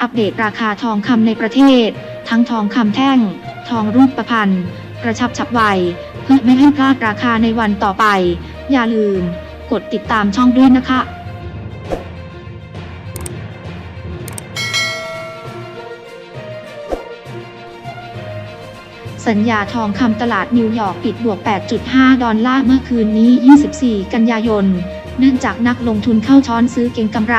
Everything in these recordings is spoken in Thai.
อัปเดตราคาทองคำในประเทศ ทั้งทองคำแท่ง ทองรูปประพันธ์กระชับฉับไว เพื่อไม่ให้พลาดราคาในวันต่อไป อย่าลืม กดติดตามช่องด้วยนะคะสัญญาทองคำตลาดนิวยอร์กปิดบวก 8.5 ดอลลาร์เมื่อคืนนี้ 24 กันยายน เนื่องจากนักลงทุนเข้าช้อนซื้อเก็งกำไร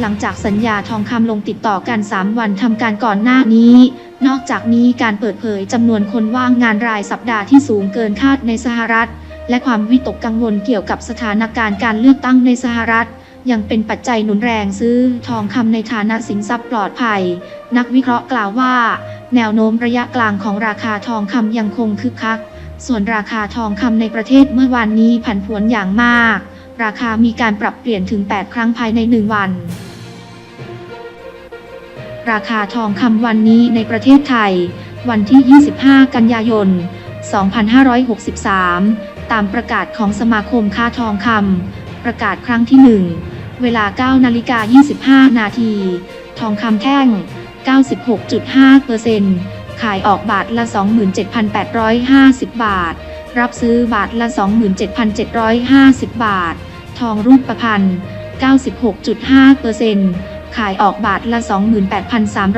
หลังจากสัญญาทองคำลงติดต่อกัน 3 วันทำการก่อนหน้านี้ นอกจากนี้การเปิดเผยจำนวนคนว่างงานรายสัปดาห์ที่สูงเกินคาดในสหรัฐ และความวิตกกังวลเกี่ยวกับสถานการณ์การเลือกตั้งในสหรัฐ ยังเป็นปัจจัยหนุนแรงซื้อทองคำในฐานะสินทรัพย์ปลอดภัย นักวิเคราะห์กล่าวว่า แนวโน้มระยะกลางของราคาทองคำยังคงคึกคัก ส่วนราคาทองคำในประเทศเมื่อวานนี้ผันผวนอย่างมากราคามีการปรับเปลี่ยนถึง 8 ครั้งภายใน 1 วัน ราคาทองคำวันนี้ในประเทศไทย วันที่ 25 กันยายน 2563 ตามประกาศของสมาคมค้าทองคำประกาศครั้งที่ 1 เวลา 9 นาฬิกา 25 นาที ทองคำแท่ง 96.5%ขายออกบาทละ 27,850 บาท รับซื้อบาทละ 27,750 บาท ทองรูปประพันธ์ 96.5% ขายออกบาทละ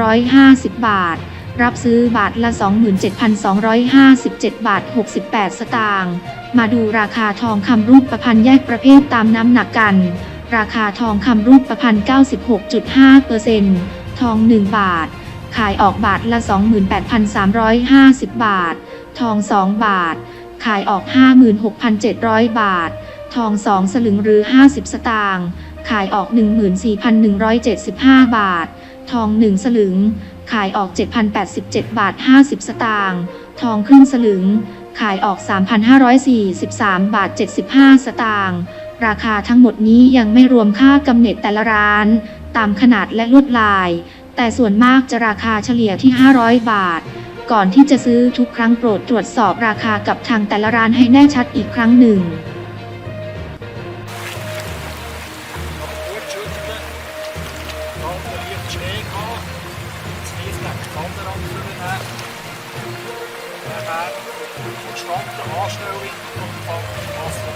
28,350 บาท รับซื้อบาทละ 27,257 บาท 68 สตางค์ มาดูราคาทองคำรูปประพันธ์แยกประเภทตามน้ำหนักกัน ราคาทองคำรูปประพันธ์ 96.5%ทอง 1 บาท ขายออกบาทละ 28,350 บาท ทอง 2 บาท ขายออก 56,700 บาท ทอง 2 สลึงหรือ 50 สตางค์ขายออก 14,175 บาท ทอง 1 สลึง ขายออก 7,087 บาท 50 สตางค์ทองครึ่งสลึง ขายออก 3,543 บาท 75 สตางค์ราคาทั้งหมดนี้ยังไม่รวมค่ากำเนิดแต่ละร้าน ตามขนาดและลวดลาย แต่ส่วนมากจะราคาเฉลี่ยที่ 500 บาท ก่อนที่จะซื้อทุกครั้งโปรดตรวจสอบราคากับทางแต่ละร้านให้แน่ชัดอีกครั้งหนึ่ง Ständer anführen nehmen. Dann wäre de Anstellung und Wasser.